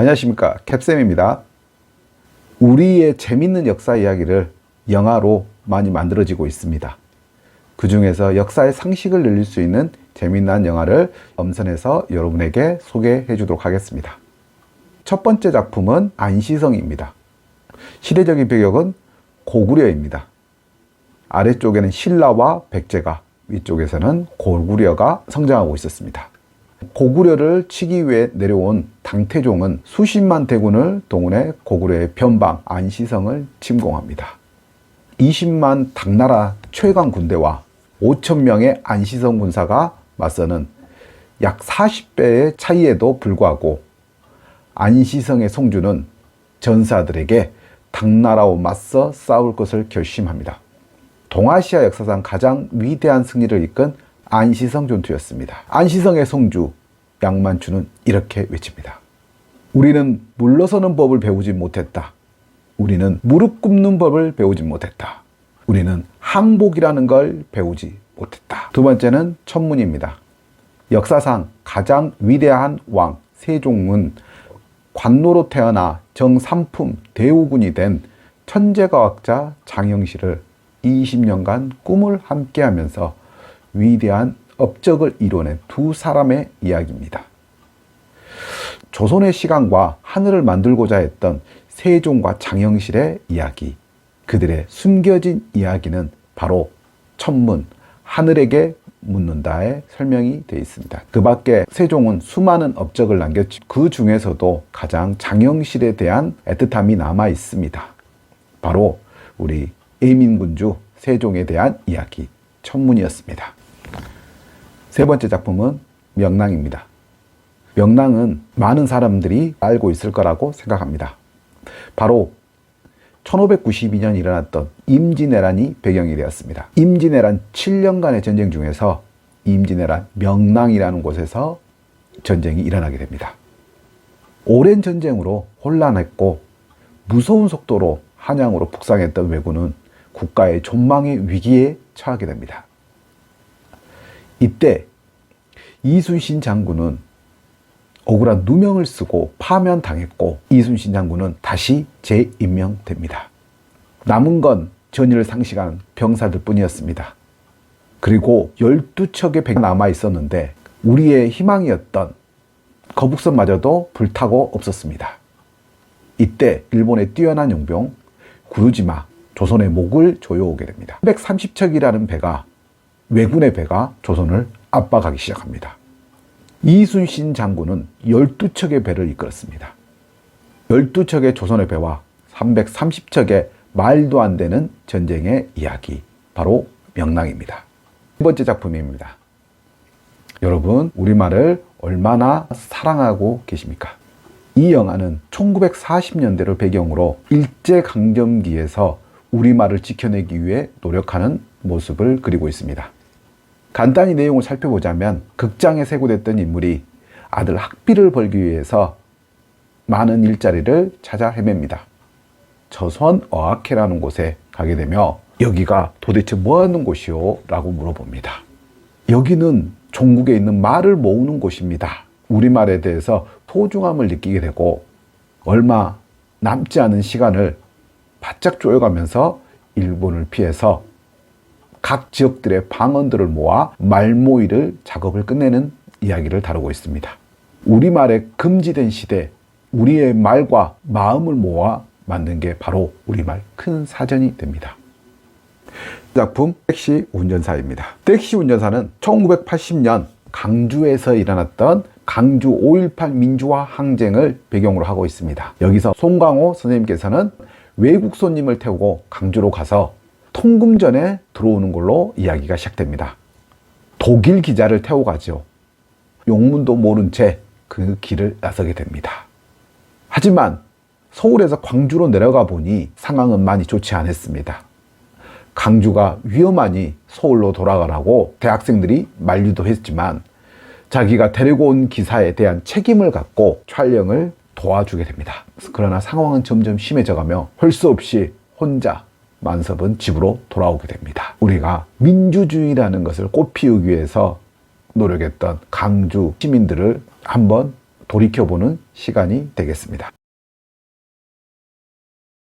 안녕하십니까 캡쌤입니다. 우리의 재밌는 역사 이야기를 영화로 많이 만들어지고 있습니다. 그 중에서 역사의 상식을 늘릴 수 있는 재미난 영화를 엄선해서 여러분에게 소개해 주도록 하겠습니다. 첫 번째 작품은 안시성입니다. 시대적인 배경은 고구려입니다. 아래쪽에는 신라와 백제가, 위쪽에서는 고구려가 성장하고 있었습니다. 고구려를 치기 위해 내려온 당태종은 수십만 대군을 동원해 고구려의 변방 안시성을 침공합니다. 20만 당나라 최강 군대와 5천 명의 안시성 군사가 맞서는 약 40배의 차이에도 불구하고 안시성의 송주는 전사들에게 당나라와 맞서 싸울 것을 결심합니다. 동아시아 역사상 가장 위대한 승리를 이끈 안시성 전투였습니다. 안시성의 송주 양만추는 이렇게 외칩니다. 우리는 물러서는 법을 배우지 못했다. 우리는 무릎 꿇는 법을 배우지 못했다. 우리는 항복이라는 걸 배우지 못했다. 두 번째는 천문입니다. 역사상 가장 위대한 왕 세종은 관노로 태어나 정삼품 대우군이 된 천재과학자 장영실을 20년간 꿈을 함께하면서 위대한 업적을 이뤄낸 두 사람의 이야기입니다. 조선의 시간과 하늘을 만들고자 했던 세종과 장영실의 이야기, 그들의 숨겨진 이야기는 바로 천문, 하늘에게 묻는다에 설명이 되어 있습니다. 그 밖에 세종은 수많은 업적을 남겼지 그 중에서도 가장 장영실에 대한 애틋함이 남아 있습니다. 바로 우리 애민군주 세종에 대한 이야기, 천문이었습니다. 세 번째 작품은 명랑입니다. 명랑은 많은 사람들이 알고 있을 거라고 생각합니다. 바로 1592년 일어났던 임진왜란이 배경이 되었습니다. 임진왜란 7년간의 전쟁 중에서 임진왜란 명랑이라는 곳에서 전쟁이 일어나게 됩니다. 오랜 전쟁으로 혼란했고 무서운 속도로 한양으로 북상했던 왜군은 국가의 존망의 위기에 처하게 됩니다. 이때 이순신 장군은 억울한 누명을 쓰고 파면당했고 이순신 장군은 다시 재임명됩니다. 남은 건 전의를 상실한 병사들 뿐이었습니다. 그리고 12척의 배 남아 있었는데 우리의 희망이었던 거북선마저도 불타고 없었습니다. 이때 일본의 뛰어난 용병 구루지마 조선의 목을 조여오게 됩니다. 330척이라는 배가 왜군의 배가 조선을 압박하기 시작합니다. 이순신 장군은 12척의 배를 이끌었습니다. 12척의 조선의 배와 330척의 말도 안 되는 전쟁의 이야기, 바로 명랑입니다. 두 번째 작품입니다. 여러분, 우리말을 얼마나 사랑하고 계십니까? 이 영화는 1940년대를 배경으로 일제강점기에서 우리말을 지켜내기 위해 노력하는 모습을 그리고 있습니다. 간단히 내용을 살펴보자면 극장에 세고됐던 인물이 아들 학비를 벌기 위해서 많은 일자리를 찾아 헤맵니다. 저선 어학회라는 곳에 가게 되며 여기가 도대체 뭐 하는 곳이오? 라고 물어봅니다. 여기는 종국에 있는 말을 모으는 곳입니다. 우리말에 대해서 소중함을 느끼게 되고 얼마 남지 않은 시간을 바짝 쪼여가면서 일본을 피해서 각 지역들의 방언들을 모아 말모이를 작업을 끝내는 이야기를 다루고 있습니다. 우리말의 금지된 시대, 우리의 말과 마음을 모아 만든 게 바로 우리말 큰 사전이 됩니다. 작품 택시 운전사입니다. 택시 운전사는 1980년 강주에서 일어났던 강주 5.18 민주화 항쟁을 배경으로 하고 있습니다. 여기서 송광호 선생님께서는 외국 손님을 태우고 강주로 가서 통금 전에 들어오는 걸로 이야기가 시작됩니다. 독일 기자를 태워 가죠. 용문도 모른 채 그 길을 나서게 됩니다. 하지만 서울에서 광주로 내려가 보니 상황은 많이 좋지 않았습니다. 강주가 위험하니 서울로 돌아가라고 대학생들이 만류도 했지만 자기가 데리고 온 기사에 대한 책임을 갖고 촬영을 도와주게 됩니다. 그러나 상황은 점점 심해져 가며 할수 없이 혼자 만섭은 집으로 돌아오게 됩니다. 우리가 민주주의라는 것을 꽃피우기 위해서 노력했던 강주 시민들을 한번 돌이켜보는 시간이 되겠습니다.